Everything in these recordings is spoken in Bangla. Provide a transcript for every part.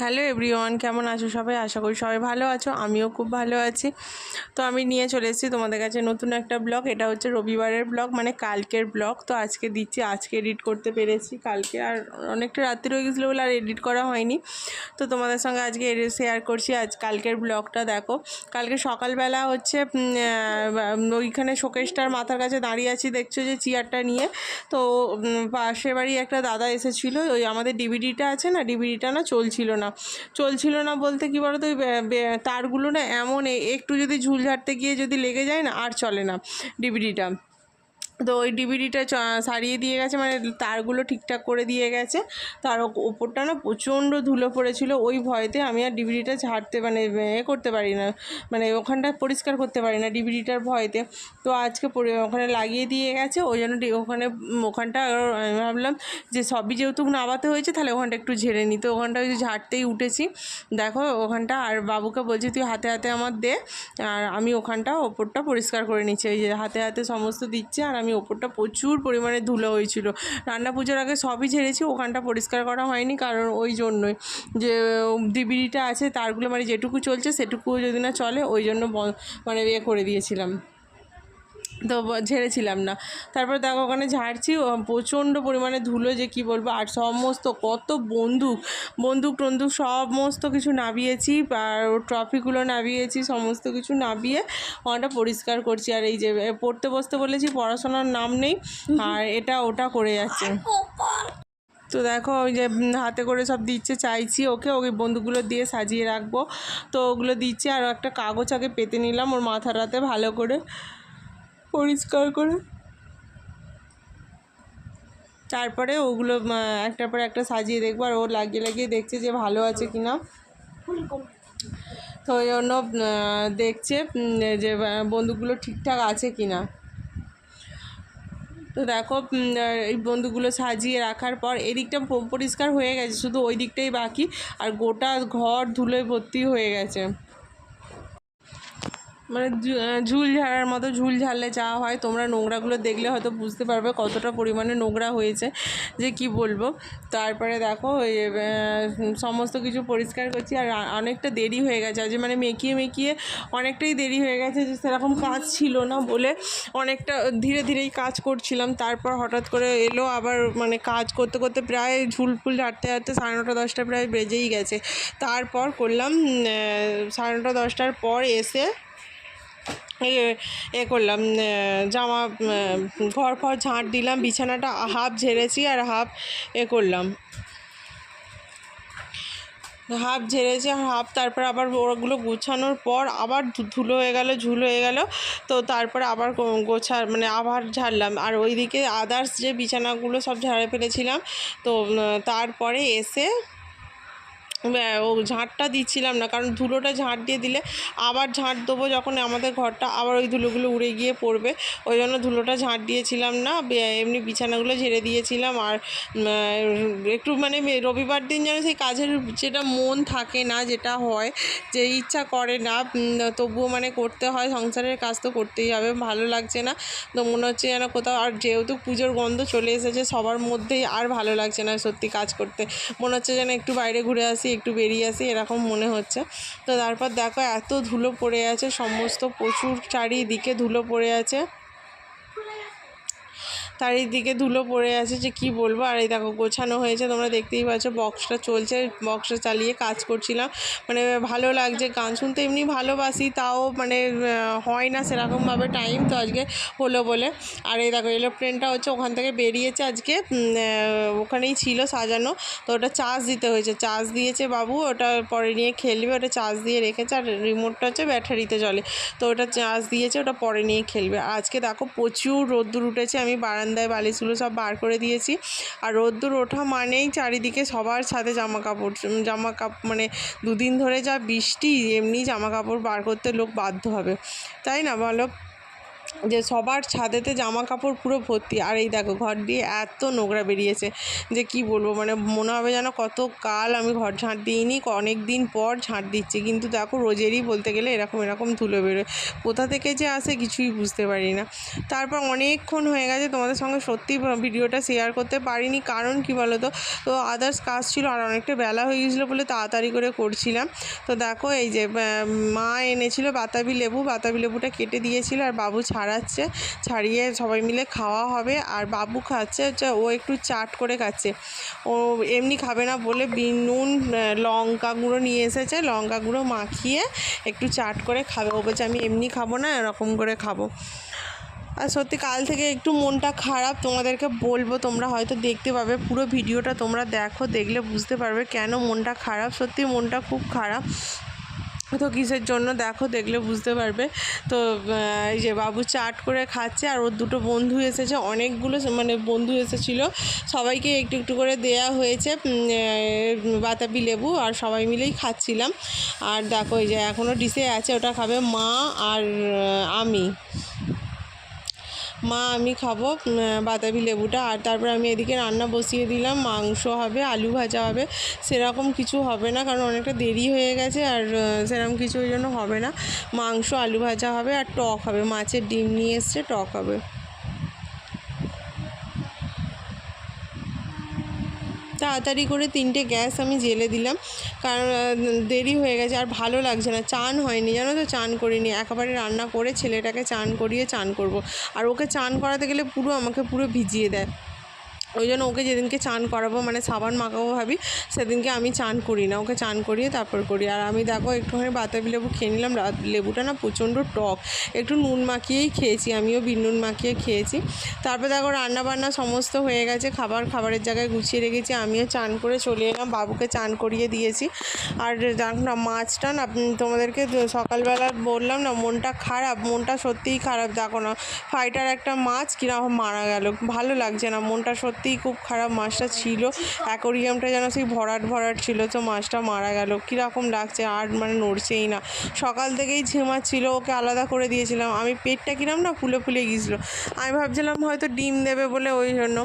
হ্যালো এভরিওয়ান, কেমন আছো সবাই? আশা করি সবাই ভালো আছো, আমিও খুব ভালো আছি। তো আমি নিয়ে চলে এসেছি তোমাদের কাছে নতুন একটা ব্লগ, এটা হচ্ছে রবিবারের ব্লগ মানে কালকের ব্লগ। তো আজকে দিচ্ছি, আজকে এডিট করতে পেরেছি কালকে, আর অনেকটা রাত্রি হয়ে গেছিল বলে আর এডিট করা হয়নি। তো তোমাদের সঙ্গে আজকে শেয়ার করছি, আজ কালকের ব্লগটা দেখো। কালকে সকালবেলা হচ্ছে ওইখানে শোকেশটার মাথার কাছে দাঁড়িয়ে আছি, দেখছ যে চেয়ারটা নিয়ে। তো পাশের বাড়ি একটা দাদা এসেছিল, ওই আমাদের ডিভিডিটা আছে না ডিভিডিটা না চলছিল না। চলছিল না বলতে কি বলতো তারগুলো না এমন একটু যদি ঝুল ঝাড়তে গিয়ে যদি লেগে যায় না, আর চলে না। ডিভিডিটা তো ওই ডিভিডিটা সারিয়ে দিয়ে গেছে মানে তারগুলো ঠিকঠাক করে দিয়ে গেছে। তার ওপ- ওপরটা না প্রচণ্ড ধুলো পড়েছিল, ওই ভয়তে আমি আর ডিভিডিটা ঝাড়তে মানে এ করতে পারি না। মানে ওখানটা পরিষ্কার করতে পারি না ডিভিডিটার ভয়তে। তো আজকে ওখানে লাগিয়ে দিয়ে গেছে, ওই জন্য ওখানে ওখানটা ভাবলাম যে সবই যেহেতু নাবাতে হয়েছে, তাহলে ওখানটা একটু ঝেড়ে নিই। তো ওখানটা ওই ঝাড়তেই উঠেছি। দেখো, ওখানটা, আর বাবুকে বলছি, তুই হাতে হাতে আমার দে। আর আমি ওখানটা ওপরটা পরিষ্কার করে নিচ্ছি। এই যে হাতে হাতে সমস্ত দিচ্ছে, আর আমি ওপরটা প্রচুর পরিমাণে ধুলো হয়েছিল। রান্না পুজোর আগে সবই ঝেড়েছি, ওখানটা পরিষ্কার করা হয়নি কারণ ওই জন্যই। যে ডিবিডিটা আছে, তারগুলো মানে যেটুকু চলছে সেটুকু যদি না চলে, ওই জন্য মানে ইয়ে করে দিয়েছিলাম। তো ঝেড়েছিলাম না। তারপর দেখো ওখানে ঝাড়ছি প্রচণ্ড পরিমাণে ধুলো যে কি বলব, আর সমস্ত কত বন্দুক বন্দুক টন্দুক সমস্ত কিছু নাবিয়েছি, আর ট্রফিগুলো নাবিয়েছি, সমস্ত কিছু নাবিয়ে ওটা পরিষ্কার করছি। আর এই যে পড়তে বসতে বলেছি, পড়াশোনার নাম নেই, আর এটা ওটা করে যাচ্ছে। তো দেখো ওই যে হাতে করে সব দিচ্ছে, চাইছি ওকে ওকে বন্ধুগুলো দিয়ে সাজিয়ে রাখব। তো ওগুলো দিচ্ছে, আর একটা কাগজ আগে পেতে নিলাম, ওর মাথাটাতে ভালো করে। পরিষ্কার করে। তারপরে ওগুলো একটার পর একটা সাজিয়ে দেখব, আর ও লাগিয়ে লাগিয়ে দেখছে যে ভালো আছে কি না। তো ওই জন্য দেখছে যে বন্দুকগুলো ঠিকঠাক আছে কি না। তো দেখো এই বন্ধুগুলো সাজিয়ে রাখার পর এদিকটা পরিষ্কার হয়ে গেছে, শুধু ওই দিকটাই বাকি, আর গোটা ঘর ধুলোয় ভর্তি হয়ে গেছে। মানে ঝুল ঝাড়ার মতো ঝুল ঝাড়লে যা হয়, তোমরা নোংরাগুলো দেখলে হয়তো বুঝতে পারবে কতটা পরিমাণে নোংরা হয়েছে, যে কি বলব। তারপরে দেখো সমস্ত কিছু পরিষ্কার করছি, আর অনেকটা দেরি হয়ে গেছে। আজ মানে মেকিয়ে মেকিয়ে অনেকটাই দেরি হয়ে গেছে, যে সেরকম কাজ ছিল না বলে অনেকটা ধীরে ধীরেই কাজ করছিলাম। তারপর হঠাৎ করে এলো আবার মানে কাজ করতে করতে প্রায় ঝুল ফুল ঝাড়তে ঝাড়তে সাড়ে নটা দশটা প্রায় বেজেই গেছে। তারপর করলাম সাড়ে নটা দশটার পর এসে এ করলাম জামা ঘর ফর ঝাঁট দিলাম, বিছানাটা হাফ ঝেড়েছি আর হাফ এ করলাম। হাফ ঝেড়েছি আর হাফ, তারপর আবার ওগুলো গোছানোর পর আবার ধুলো হয়ে গেল, ঝুল হয়ে গেল, তো তারপরে আবার গোছা মানে আবার ঝাড়লাম। আর ওইদিকে আদার্স যে বিছানাগুলো সব ঝাড়ে ফেলেছিলাম, তো তারপরে এসে ও ঝাঁটটা দিচ্ছিলাম না। কারণ ধুলোটা ঝাঁট দিয়ে দিলে আবার ঝাঁট দেবো যখন আমাদের ঘরটা আবার ওই ধুলোগুলো উড়ে গিয়ে পড়বে। ওই জন্য ধুলোটা ঝাঁট দিয়েছিলাম না এমনি বিছানাগুলো ঝেড়ে দিয়েছিলাম। আর একটু মানে রবিবার দিন যেন সেই কাজের যেটা মন থাকে না, যেটা হয়, যে ইচ্ছা করে না তবুও মানে করতে হয়। সংসারের কাজ তো করতেই হবে, ভালো লাগছে না। তো মনে হচ্ছে যেন কোথাও, আর যেহেতু পুজোর গন্ধ চলে এসেছে, সবার মধ্যেই আর ভালো লাগছে না সত্যি কাজ করতে। মনে হচ্ছে যেন একটু বাইরে ঘুরে আসি একটু বেরিয়ে আসি, এরকম মনে হচ্ছে। তো তারপর দেখো এত ধুলো পড়ে আছে, সমস্ত প্রচুর চারিদিকে ধুলো পড়ে আছে। চারিদিকে ধুলো পড়ে আছে যে কি বলব? আর এই দেখো, গোছানো হয়েছে, তোমরা দেখতেই পাচ্ছ বক্সটা চলছে বক্সটা চালিয়ে কাজ করছিলাম। মানে ভালো লাগছে, গান শুনতে এমনি ভালোবাসি, তাও মানে হয় না সেরকমভাবে টাইম তো আজকে হলো বলে। আর এই দেখো এরোপ্লেনটা হচ্ছে ওখান থেকে বেরিয়েছে আজকে ওখানেই ছিল সাজানো। তো ওটা চার্জ দিতে হয়েছে চার্জ দিয়েছে বাবু, ওটা পরে নিয়ে খেলবে, ওটা চার্জ দিয়ে রেখেছে, আর রিমোটটা হচ্ছে ব্যাটারিতে চলে। তো ওটা চার্জ দিয়েছে, ওটা পরে নিয়ে খেলবে। আজকে দেখো, প্রচুর রোদ্দুর উঠেছে, আমি বারান্দায় বালিশগুলো সব বার করে দিয়েছি। আর রোদ্দুর ওঠা মানেই চারিদিকে সবার সাথে জামা কাপড় জামা কাপড় মানে দুদিন ধরে যা বৃষ্টি, এমনি জামা কাপড় বার করতে লোক বাধ্য হবে। তাই না বলো? যে সবার ছাদেতে জামা কাপড় পুরো ভর্তি। আর এই দেখো, ঘর দিয়ে এত নোংরা বেরিয়েছে যে কি বলব মানে মনে হবে যেন কত কাল আমি ঘর ঝাঁট দিইনি, অনেক দিন পর ঝাঁট দিচ্ছি। কিন্তু দেখো, রোজেরই বলতে গেলে এরকম এরকম ধুলো বেরোয়। কোথা থেকে যে আসে কিছুই বুঝতে পারি না। তারপর অনেকক্ষণ হয়ে গেছে, তোমাদের সঙ্গে সত্যি ভিডিওটা শেয়ার করতে পারিনি। কারণ কি বলো তো তো আদার্স কাজ ছিল আর অনেকটা বেলা হয়ে গেছিল বলে তাড়াতাড়ি করে করছিলাম। তো দেখো, এই যে মা এনেছিল বাতাবি লেবু, বাতাবি লেবুটা কেটে দিয়েছিল আর বাবু ছাড়াচ্ছে ছাড়িয়ে সবাই মিলে খাওয়া হবে। আর বাবু খাচ্ছে ও একটু চাট করে খাচ্ছে। ও এমনি খাবে না বলে নুন লঙ্কা গুঁড়ো নিয়ে এসেছে। লঙ্কা গুঁড়ো মাখিয়ে একটু চাট করে খাবে। ও বলছে, আমি এমনি খাব না, এরকম করে খাব। আর সত্যি কাল থেকে একটু মনটা খারাপ। তোমাদেরকে বলব, তোমরা হয়তো দেখতে পাবে, পুরো ভিডিওটা তোমরা দেখো, দেখলে বুঝতে পারবে কেন মনটা খারাপ। সত্যি মনটা খুব খারাপ। তো কিসের জন্য? দেখো, দেখলে বুঝতে পারবে। তো এই যে বাবু চাট করে খাচ্ছে, আর ওর দুটো বন্ধু এসেছে, অনেকগুলো মানে বন্ধু এসেছিল। সবাইকে একটু একটু করে দেয়া হয়েছে বাতাবি লেবু, আর সবাই মিলেই খাচ্ছিলাম। আর দেখো, এই যে এখনও ডিশে আছে, ওটা খাবে মা আর আমি। মা, আমি খাব বাতাবি লেবুটা। আর তারপর আমি এদিকে রান্না বসিয়ে দিলাম। মাংস হবে, আলু ভাজা হবে। সেরকম কিছু হবে না, কারণ অনেকটা দেরি হয়ে গেছে। আর সেরকম কিছু ওই জন্য হবে না। মাংস, আলু ভাজা হবে, আর টক হবে। মাছের ডিম নিয়ে এসছে, টক হবে। তাড়াতাড়ি করে তিনটে গ্যাস আমি জেলে দিলাম। কারণ দেরি হয়ে গেছে, আর ভালো লাগছে না। চান হয়নি, জানো তো? চান করিনি। একেবারে রান্না করে ছেলেটাকে চান করিয়ে চান করব। আর ওকে চান করাতে গেলে পুরো আমাকে পুরো ভিজিয়ে দেয়। ওই জন্য ওকে যেদিনকে চান করাবো মানে সাবান মাখাবো ভাবি, সেদিনকে আমি চান করি না। ওকে চান করিয়ে তারপর করি। আর আমি দেখো একটুখানি বাতাবি লেবু খেয়ে নিলাম। লেবুটা না প্রচণ্ড টক। একটু নুন মাখিয়েই খেয়েছি আমিও, বিন নুন মাখিয়ে খেয়েছি। তারপর দেখো রান্না বান্না সমস্ত হয়ে গেছে। খাবার খাবারের জায়গায় গুছিয়ে রেখেছি। আমিও চান করে চলে এলাম। বাবুকে চান করিয়ে দিয়েছি। আর না, মাছটা না তোমাদেরকে সকালবেলা বললাম না, মনটা খারাপ। মনটা সত্যিই খারাপ। দেখো না ফাইটার একটা মাছ কীরকম মারা গেল। ভালো লাগছে না। মনটা সত্যিই খুব খারাপ মাছটা ছিল। অ্যাকোরিয়ামটা যেন সেই ভরাট ভরাট ছিল, তো মাছটা মারা গেল। কীরকম লাগছে আর মানে নড়ছেই না। সকাল থেকেই ছিল ওকে আলাদা করে দিয়েছিলাম। আমি পেটটা কিরাম না ফুলে ফুলে গিয়েছিল। আমি ভাবছিলাম হয়তো ডিম দেবে বলে ওই জন্য।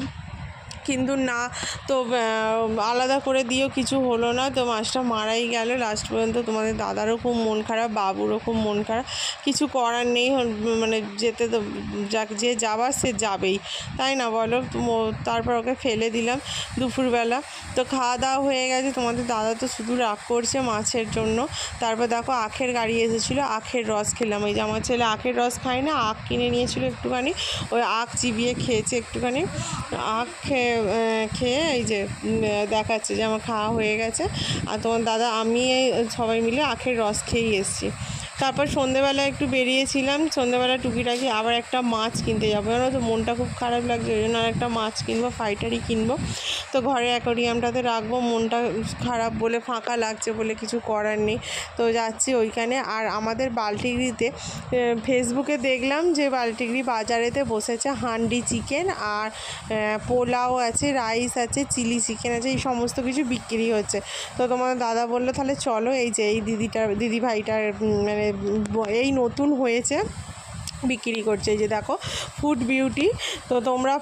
কিন্তু না, তো আলাদা করে দিয়েও কিছু হলো না। তো মাছটা মারাই গেল। লাস্ট পর্যন্ত তোমাদের দাদারও খুব মন খারাপ, বাবুরও খুব মন খারাপ। কিছু করার নেই মানে যেতে তো, যাক, যে যাবার সে যাবেই। তাই না বলো? তারপর ওকে ফেলে দিলাম দুপুরবেলা। তো খাওয়া দাওয়া হয়ে গেছে। তোমাদের দাদা তো শুধু রাগ করছে মাছের জন্য। তারপর দেখো আখের গাড়ি এসেছিল, আখের রস খেলাম। এই যে আমার ছেলে আখের রস খায় না, আখ কিনে নিয়েছিল একটুখানি। ওই আখ চিবিয়ে খেয়েছে একটুখানি। আখ খেয়ে খেয়ে এই যে দেখাচ্ছে যে আমার খাওয়া হয়ে গেছে। আর তোমার দাদা, আমি সবাই মিলে আখের রস খেয়েই এসেছি। তারপর সন্ধেবেলা একটু বেরিয়েছিলাম, সন্ধেবেলা টুকিটাকি আবার একটা মাছ কিনতে যাব। জানো তো মনটা খুব খারাপ লাগছে, ওই জন্য আর একটা মাছ কিনবো, ফাইটারই কিনবো। তো ঘরে অ্যাকোরিয়ামটাতে রাখব, মনটা খারাপ বলে ফাঁকা লাগছে বলে কিছু করার নেই। তো যাচ্ছি ওইখানে আর আমাদের বালটিগড়িতে ফেসবুকে দেখলাম যে বালটিগড়ি বাজারেতে বসেছে হান্ডি চিকেন আর পোলাও আছে, রাইস আছে, চিলি চিকেন আছে, এই সমস্ত কিছু বিক্রি হচ্ছে। তো তোমার দাদা বলল, তাহলে চলো এই যে এই দিদিটার দিদি ভাইটার মানে এই নতুন হয়েছে, বিক্রি করছে যে দেখো ফুড বিউটি তো তোমরা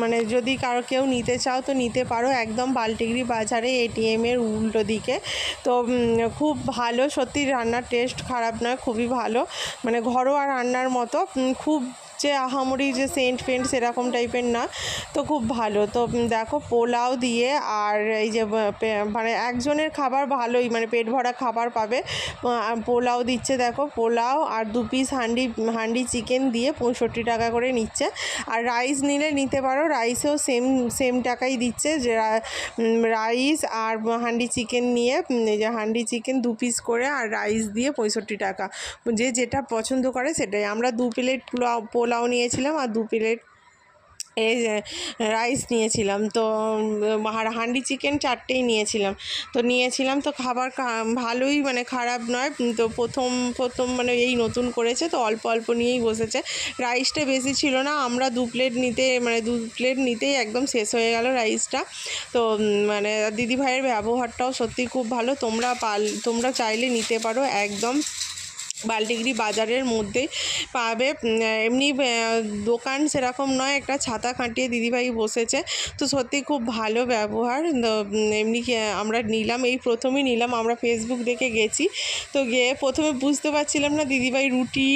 মানে যদি কারও কেউ নিতে চাও, তো নিতে পারো একদম বালটিগড়ি বাজারে এটিএমের উল্টো দিকে। তো খুব ভালো, সত্যি রান্নার টেস্ট খারাপ নয়, খুবই ভালো মানে ঘরোয়া রান্নার মতো খুব যে আহামরি যে সেন্ট ফেন্ট সেরকম টাইপের না, তো খুব ভালো। তো দেখো পোলাও দিয়ে আর এই যে মানে একজনের খাবার ভালোই মানে পেট ভরা খাবার পাবে। পোলাও দিচ্ছে দেখো, পোলাও আর দু পিস হান্ডি হান্ডি চিকেন দিয়ে পঁয়ষট্টি টাকা করে নিচ্ছে। আর রাইস নিলে নিতে পারো রাইসেও সেম সেম টাকাই দিচ্ছে যে রাইস আর হান্ডি চিকেন নিয়ে যে হান্ডি চিকেন দু পিস করে আর রাইস দিয়ে পঁয়ষট্টি টাকা। যে যেটা পছন্দ করে সেটাই। আমরা দু প্লেট পোলাও পোলাও নিয়েছিলাম আর দু প্লেট এই রাইস নিয়েছিলাম। তো আর হান্ডি চিকেন চারটেই নিয়েছিলাম। তো নিয়েছিলাম, তো খাবার ভালোই মানে খারাপ নয়। তো প্রথম প্রথম মানে এই নতুন করেছে, তো অল্প অল্প নিয়েই বসেছে। রাইসটা বেশি ছিল না, আমরা দু প্লেট নিতে মানে দু প্লেট নিতেই একদম শেষ হয়ে গেল রাইসটা। তো মানে দিদিভাইয়ের ব্যবহারটাও সত্যি খুব ভালো। তোমরা পাল, তোমরা চাইলে নিতে পারো, একদম বাল্টিগিরি বাজারের মধ্যে পাবে। এমনি দোকান সেরকম নয়, একটা ছাতা খাটিয়ে দিদিভাই বসেছে। তো সত্যি খুব ভালো ব্যবহার। এমনি আমরা নিলাম, এই প্রথমেই নিলাম, আমরা ফেসবুক দেখে গেছি। তো গিয়ে প্রথমে বুঝতে পারছিলাম না, দিদিভাই রুটি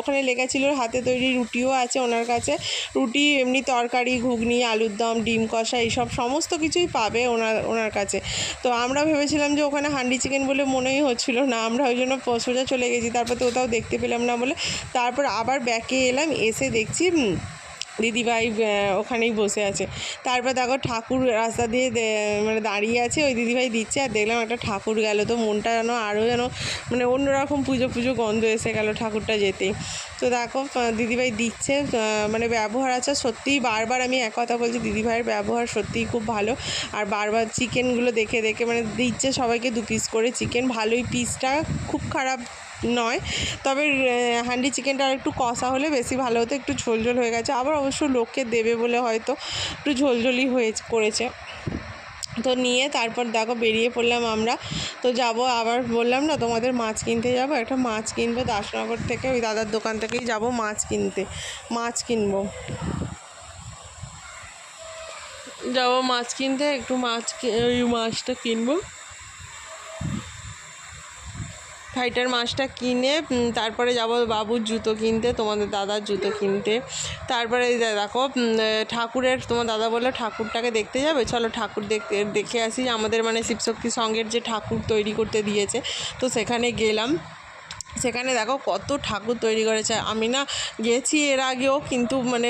ওখানে লেখা ছিল হাতে তৈরি রুটিও আছে ওনার কাছে। রুটি, এমনি তরকারি, ঘুগনি, আলুর দম, ডিম কষা, এইসব সমস্ত কিছুই পাবে ওনার ওনার কাছে। তো আমরা ভেবেছিলাম যে ওখানে হান্ডি চিকেন বলে মনেই হচ্ছিল না। আমরা ওই জন্য সোজা চলে গেছি। তারপর তো কোথাও দেখতে পেলাম না বলে। তারপর আবার ব্যাকে এলাম, এসে দেখছি দিদিভাই ওখানেই বসে আছে। তারপর দেখো ঠাকুর রাস্তা দিয়ে মানে দাঁড়িয়ে আছে, ওই দিদিভাই দিচ্ছে, আর দেখলাম একটা ঠাকুর গেল। তো মনটা যেন আরও যেন মানে অন্যরকম পুজো পুজো গন্ধ এসে গেল ঠাকুরটা যেতেই তো দেখো দিদিভাই দিচ্ছে মানে ব্যবহার আছে সত্যিই বারবার আমি এক কথা বলছি, দিদিভাইয়ের ব্যবহার সত্যিই খুব ভালো। আর বারবার চিকেনগুলো দেখে দেখে মানে দিচ্ছে সবাইকে দু পিস করে চিকেন ভালোই পিসটা খুব খারাপ নয়। তবে হান্ডি চিকেনটা আর একটু কষা হলে বেশি ভালো হতো, একটু ঝোল ঝোল হয়ে গেছে। আবার অবশ্য লোককে দেবে বলে হয়তো একটু ঝোলঝোলই হয়ে করেছে। তো নিয়ে তারপর দেখো বেরিয়ে পড়লাম আমরা। তো যাব আবার বললাম না, তোমাদের মাছ কিনতে যাব? একটা মাছ কিনবো দাসনগর থেকে, ওই দাদার দোকান থেকেই যাব মাছ কিনতে। মাছ কিনবো। যাব মাছ কিনতে, একটু মাছ ওই মাছটা কিনবো। ফাইটার মাছটা কিনে তারপরে যাব বাবুর জুতো কিনতে, তোমাদের দাদার জুতো কিনতে। তারপরে দেখো ঠাকুরের, তোমার দাদা বলল ঠাকুরটাকে দেখতে যাবে? চলো ঠাকুর দেখতে, দেখে আসি। আমাদের মানে শিবশক্তি সঙ্গের যে ঠাকুর তৈরি করতে দিয়েছে, তো সেখানে গেলাম। সেখানে দেখো কত ঠাকুর তৈরি করেছে। আমি না গেছি এর আগেও কিন্তু মানে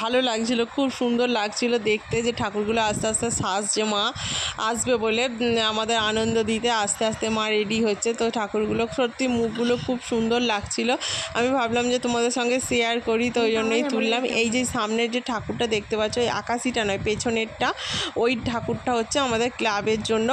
ভালো লাগছিল খুব সুন্দর লাগছিল দেখতে যে ঠাকুরগুলো আস্তে আস্তে সাজছে মা আসবে বলে আমাদের আনন্দ দিতে আস্তে আস্তে মা রেডি হচ্ছে। তো ঠাকুরগুলো সত্যি মুখগুলো খুব সুন্দর লাগছিল। আমি ভাবলাম যে তোমাদের সঙ্গে শেয়ার করি তো ওই জন্যই তুললাম। এই যে সামনের যে ঠাকুরটা দেখতে পাচ্ছ ওই আকাশিটা নয় পেছনেরটা ওই ঠাকুরটা হচ্ছে আমাদের ক্লাবের জন্য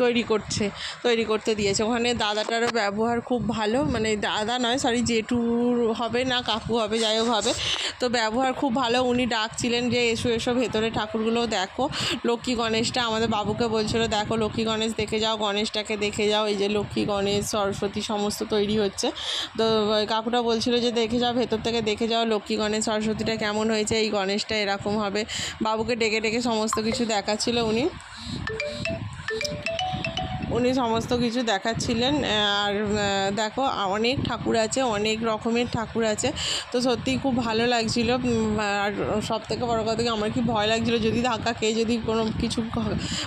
তৈরি করছে তৈরি করতে দিয়েছে। ওখানে দাদাটারও ব্যবহার খুব ভালো। মানে দাদা নয় সরি জেঠুর হবে না, কাকু হবে, যাই হোক হবে। তো ব্যবহার খুব ভালো, উনি ডাকছিলেন যে, এসো এসো, ভেতরে ঠাকুরগুলো দেখো। লক্ষ্মী গণেশটা আমাদের বাবুকে বলছিল, দেখো, লক্ষ্মী গণেশ দেখে যাও, গণেশটাকে দেখে যাও, এই যে লক্ষ্মী গণেশ, সরস্বতী, সমস্ত তৈরি হচ্ছে। তো কাকুটা বলছিল যে, দেখে যাও, ভেতর থেকে দেখে যাও, লক্ষ্মী গণেশ, সরস্বতীটা কেমন হয়েছে, এই গণেশটা এরকম হবে। বাবুকে ডেকে ডেকে সমস্ত কিছু দেখাচ্ছিল উনি। উনি সমস্ত কিছু দেখাচ্ছিলেন আর দেখো, অনেক ঠাকুর আছে, অনেক রকমের ঠাকুর আছে। তো সত্যিই খুব ভালো লাগছিল আর সব থেকে বড়ো কথা কি, আমার কি ভয় লাগছিল, যদি ধাক্কা খেয়ে যদি কোনো কিছু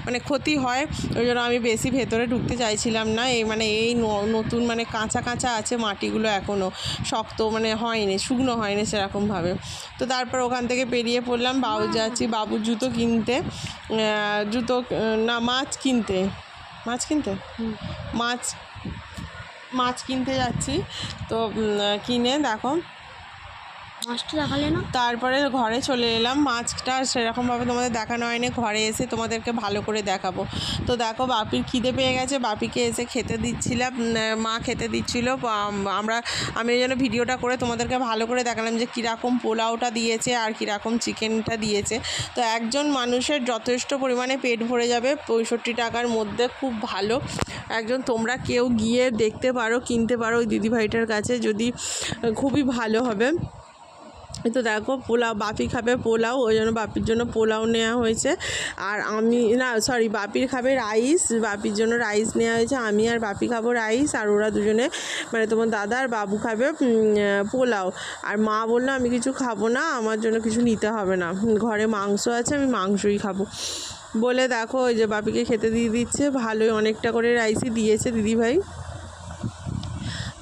মানে ক্ষতি হয়, ওই জন্য আমি বেশি ভেতরে ঢুকতে চাইছিলাম না। এই মানে এই নতুন মানে কাঁচা কাঁচা আছে মাটিগুলো এখনও শক্ত মানে হয়নি, শুকনো হয়নি সেরকমভাবে। তো তারপর ওখান থেকে বেরিয়ে পড়লাম বাবু যাচ্ছি, বাবুর জুতো কিনতে জুতো, না, মাছ কিনতে। মাছ কিনতে? মাছ মাছ কিনতে যাচ্ছি। তো কিনে দেখো তারপরে ঘরে চলে এলাম। মাছটা সেরকমভাবে তোমাদের দেখানো হয়নি। ঘরে এসে তোমাদেরকে ভালো করে দেখাবো। তো দেখো, বাপির খিদে পেয়ে গেছে। বাপিকে এসে খেতে দিচ্ছিলাম মা খেতে দিচ্ছিল। আমরা, আমি জন্য ভিডিওটা করে তোমাদেরকে ভালো করে দেখালাম যে কীরকম পোলাওটা দিয়েছে আর কীরকম চিকেনটা দিয়েছে। তো একজন মানুষের যথেষ্ট পরিমাণে পেট ভরে যাবে। পঁয়ষট্টি টাকার মধ্যে খুব ভালো। একজন তোমরা কেউ গিয়ে দেখতে পারো, কিনতে পারো ওই দিদিভাইটার কাছে। যদি, খুবই ভালো হবে। তো দেখো, পোলাও, বাপি খাবে পোলাও, ওই জন্য বাপির জন্য পোলাও নেওয়া হয়েছে। আর আমি, না সরি বাপির খাবে রাইস বাপির জন্য রাইস নেওয়া হয়েছে। আমি আর বাপি খাব রাইস আর ওরা দুজনে মানে তোমার দাদা আর বাবু খাবে পোলাও। আর মা বলল, আমি কিছু খাব না, আমার জন্য কিছু নিতে হবে না। ঘরে মাংস আছে, আমি মাংসই খাব। বলে দেখো, ওই যে বাপিকে খেতে দিয়ে দিচ্ছে। ভালোই অনেকটা করে রাইসই দিয়েছে দিদিভাই।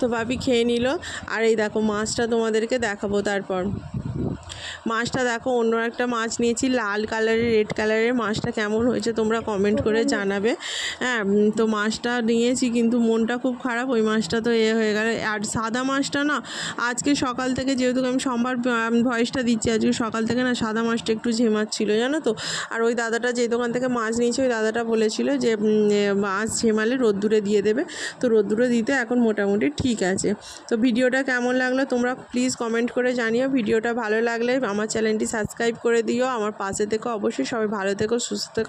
তো ভাবি খেয়ে নিল। আর এই দেখো মাছটা তোমাদেরকে দেখাবো তারপর। মাছটা দেখো অন্য একটা মাছ নিয়েছি, লাল কালারের, রেড কালারের। মাছটা কেমন হয়েছে তোমরা কমেন্ট করে জানাবে। হ্যাঁ তো মাছটা নিয়েছি, কিন্তু মনটা খুব খারাপ। ওই মাছটা তো এ হয়ে গেল। আর সাদা মাছটা না, আজকে সকাল থেকে যেহেতু আমি সোমবার ভয়েসটা দিচ্ছি, আজকে সকাল থেকে না সাদা মাছটা একটু ঝেমাচ্ছিল, জানো তো? আর ওই দাদাটা যে দোকান থেকে মাছ নিয়েছে, ওই দাদাটা বলেছিল যে মাছ ঝেমালে রোদ্দুরে দিয়ে দেবে। তো রোদ্দুরে দিতে এখন মোটামুটি ঠিক আছে। তো ভিডিওটা কেমন লাগল তোমরা প্লিজ কমেন্ট করে জানিও। ভিডিওটা ভালো লাগলে আমার চ্যানেলটি সাবস্ক্রাইব করে দিও। আমার পাশে থেকো। অবশ্যই সবাই ভালো থেকো সুস্থ থেকো।